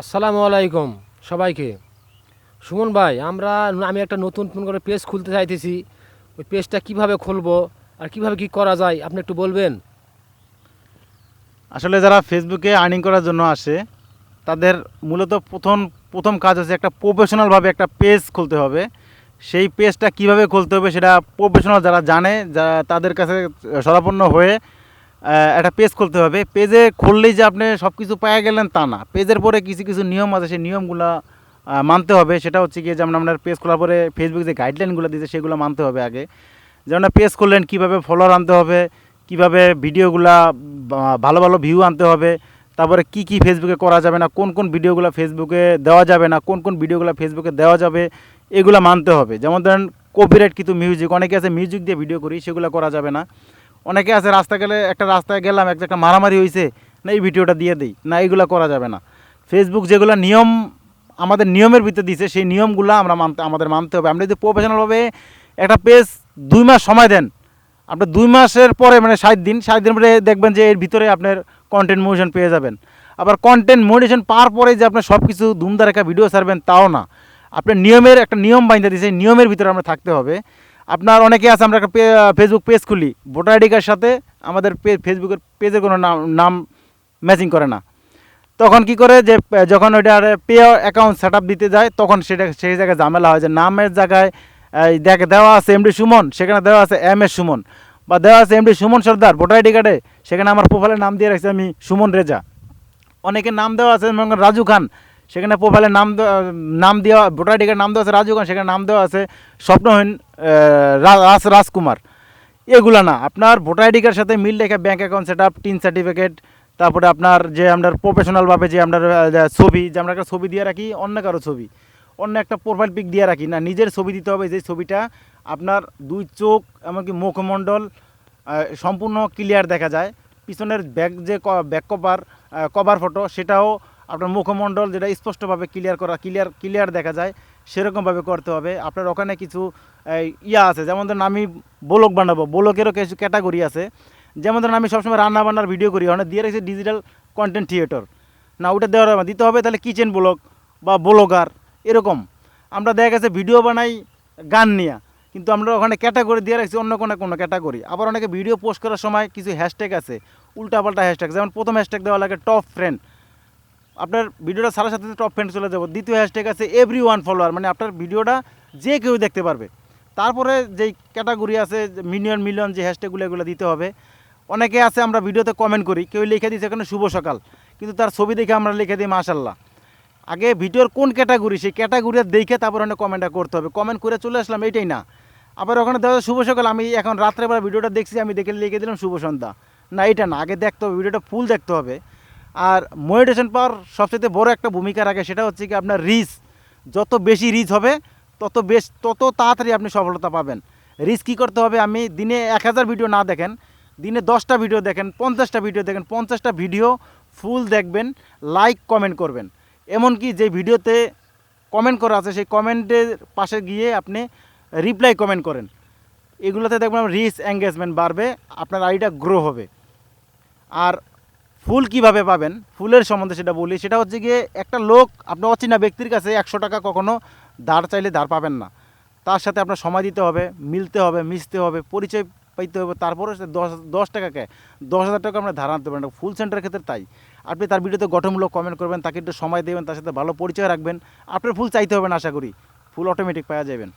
আসসালামু আলাইকুম সবাইকে। সুমন ভাই, আমরা আমি একটা নতুন করে পেজ খুলতে চাইতেছি। ওই পেজটা কীভাবে খুলবো আর কীভাবে কি করা যায়, আপনি একটু বলবেন? আসলে যারা ফেসবুকে আর্নিং করার জন্য আসে, তাদের মূলত প্রথম প্রথম কাজ হচ্ছে একটা প্রফেশনালভাবে একটা পেজ খুলতে হবে। সেই পেজটা কীভাবে খুলতে হবে সেটা প্রফেশনাল যারা জানে, যারা তাদের কাছে সরাপন্ন হয়ে একটা পেজ খুলতে হবে। পেজে খুললেই যে আপনি সব কিছু পেয়ে গেলেন তা না। পেজের পরে কিছু কিছু নিয়ম আছে, সেই নিয়মগুলো মানতে হবে। সেটা হচ্ছে কি যেমন আপনার পেজ খোলার পরে ফেসবুক যে গাইডলাইনগুলো দিয়েছে, সেগুলো মানতে হবে আগে। যেমন পেজ করলেন কীভাবে ফলোয়ার আনতে হবে, কীভাবে ভিডিওগুলা ভালো ভালো ভিউ আনতে হবে, তারপরে কি কি ফেসবুকে করা যাবে না, কোন কোন ভিডিওগুলো ফেসবুকে দেওয়া যাবে না, কোন কোন ভিডিওগুলো ফেসবুকে দেওয়া যাবে, এগুলো মানতে হবে। যেমন ধরেন কপিরাইট কিন্তু মিউজিক অনেকে আছে মিউজিক দিয়ে ভিডিও করি, সেগুলো করা যাবে না। অনেকে আছে রাস্তা গেলে একটা রাস্তায় গেলাম একটা একটা মারামারি হয়েছে না এই ভিডিওটা দিয়ে দিই, না এইগুলো করা যাবে না। ফেসবুক যেগুলো নিয়ম, আমাদের নিয়মের ভিতরে দিছে, সেই নিয়মগুলো আমরা মানতে, আমাদের মানতে হবে। আপনি যদি প্রফেশনালভাবে একটা পেজ দুই মাস সময় দেন, আপনি দুই মাসের পরে মানে ষাট দিন ষাট দিন পরে দেখবেন যে এর ভিতরে আপনার কন্টেন্ট মোডিশন পেয়ে যাবেন। আবার কন্টেন্ট মোডিশন পাওয়ার পরে যে আপনি সব কিছু ধুমধার একটা ভিডিও ছাড়বেন, তাও না। আপনার নিয়মের একটা নিয়ম বাইন্দা দিয়েছে নিয়মের ভিতরে আমরা থাকতে হবে। আপনার অনেকে আছে, আমরা একটা ফেসবুক পেজ খুলি। ভোটার আইডি কার্ড সাথে আমাদের ফেসবুকের পেজের কোনো নাম নাম ম্যাচিং করে না। তখন কি করে যে যখন ওইটা পে অ্যাকাউন্ট সেট দিতে যায়, তখন সেটা সেই জায়গায় ঝামেলা হয় যে, নামের জায়গায় দেখ দেওয়া আছে এমডি সুমন, সেখানে দেওয়া আছে এম এস সুমন। বা দেওয়া আছে MD Suman Sardar, voter ID কার্ডে, সেখানে আমার প্রোফাইলের নাম দিয়ে রাখছি আমি সুমন রেজা। অনেকের নাম দেওয়া আছে রাজু খান সেখানে প্রোফাইলের নাম নাম দেওয়া, ভোটার আইডি কার্ড নাম দেওয়া আছে রাজু খান সেখানে নাম দেওয়া আছে স্বপ্নহীন রাজ, রাজকুমার। এগুলা না, আপনার ভোটার আইডি কার্ডের সাথে মিল রেখে bank account set up TIN certificate তারপরে আপনার যে আমরা প্রফেশনালভাবে যে আমরা ছবি, যে আমরা একটা ছবি দিয়ে রাখি, অন্য কারও ছবি। অন্য একটা প্রোফাইল পিক দিয়ে রাখি। না, নিজের ছবি দিতে হবে, যে ছবিটা আপনার দুই চোখ, এমনকি মুখমণ্ডল সম্পূর্ণ ক্লিয়ার দেখা যায়। পিছনের ব্যাক যে ব্যাক কভার কভার ফটো সেটাও আপনার মুখমণ্ডল যেটা স্পষ্টভাবে ক্লিয়ার করা ক্লিয়ার ক্লিয়ার দেখা যায়, সেরকমভাবে করতে হবে। আপনার ওখানে কিছু ইয়া আছে, যেমন ধরুন আমি ব্লগ বানাবো ব্লগেরও কিছু ক্যাটাগরি আছে। যেমন ধরুন আমি সবসময় রান্না বান্নার ভিডিও করি ওখানে দিয়ে রেখেছি ডিজিটাল কন্টেন্ট থিয়েটার না, ওটা দেওয়ার হবে দিতে হবে তাহলে কিচেন ব্লগ বা ব্লগার, এরকম। আমরা দেখা গেছে ভিডিও বানাই গান নিয়ে, কিন্তু আমরা ওখানে ক্যাটাগরি দিয়ে রাখছি অন্য কোনো কোনো ক্যাটাগরি আবার অনেকে ভিডিও পোস্ট করার সময় কিছু হ্যাশট্যাগ আছে, উল্টাপাল্টা হ্যাশট্যাগ যেমন প্রথম হ্যাশট্যাগ দেওয়া লাগে টপ ফ্রেন্ড আপনার ভিডিওটা সারা সাথে টপ ফ্রেন্ড চলে যাব। দ্বিতীয় হ্যাশট্যাগ আছে এভরি ওয়ান ফলোয়ার মানে আপনার ভিডিওটা যে কেউ দেখতে পারবে। তারপরে যেই ক্যাটাগরি আছে মিলিয়ন মিলিয়ন যে হ্যাশট্যাগুলো এগুলো দিতে হবে, অনেকে আছে আমরা ভিডিওতে কমেন্ট করি, কেউ লিখে দিচ্ছে এখানে শুভ সকাল, কিন্তু তার ছবি দেখে আমরা লিখে দিই মাশাল্লাহ। আগে ভিডিওর কোন ক্যাটাগরি সেই ক্যাটাগরি দেখে তারপর ওখানে কমেন্টটা করতে হবে। কমেন্ট করে চলে আসলাম, এইটাই না। আবার ওখানে যায় শুভ সকাল, আমি এখন রাত্রেবেলা ভিডিওটা দেখছি, আমি দেখে লিখে দিলাম শুভ সন্ধ্যা। না এটা না, আগে দেখতে হবে, ভিডিওটা ফুল দেখতে হবে। আর মনিটেশন পাওয়ার সবচেয়ে বড় একটা ভূমিকা রাখে সেটা হচ্ছে কি আপনার রিচ। যত বেশি রিচ হবে, তত বেশ, তত তাড়াতাড়ি আপনি সফলতা পাবেন। রিচ কী করতে হবে? আমি দিনে এক হাজার ভিডিও না দেখেন, দিনে দশটা ভিডিও দেখেন, পঞ্চাশটা ভিডিও দেখেন, পঞ্চাশটা ভিডিও ফুল দেখবেন, লাইক, কমেন্ট করবেন। এমনকি যে ভিডিওতে কমেন্ট করা আছে, সেই কমেন্টের পাশে গিয়ে আপনি রিপ্লাই কমেন্ট করেন। এগুলোতে দেখবেন রিচ এঙ্গেজমেন্ট বাড়বে, আপনার আইডিটা গ্রো হবে। আর ফুল কীভাবে পাবেন? ফুলের সম্বন্ধে সেটা বলি। সেটা হচ্ছে গিয়ে একটা লোক, আপনার অচেনা ব্যক্তির কাছে একশো টাকা কখনো ধার চাইলে ধার পাবেন না। তার সাথে আপনার সময় দিতে হবে, মিলতে হবে, মিশতে হবে, পরিচয় পাইতে হবে। তারপরে দশ দশ টাকাকে দশ হাজার টাকা আপনার ধার আনতে পারেন ফুল সেন্টারের ক্ষেত্রে তাই। আপনি তার ভিডিওতে গঠনমূলক কমেন্ট করবেন, তাকে একটু সময় দেবেন, তার সাথে ভালো পরিচয় রাখবেন। আপনার ফুল চাইতে হবে না, আশা করি। ফুল অটোমেটিক পাওয়া যাবেন।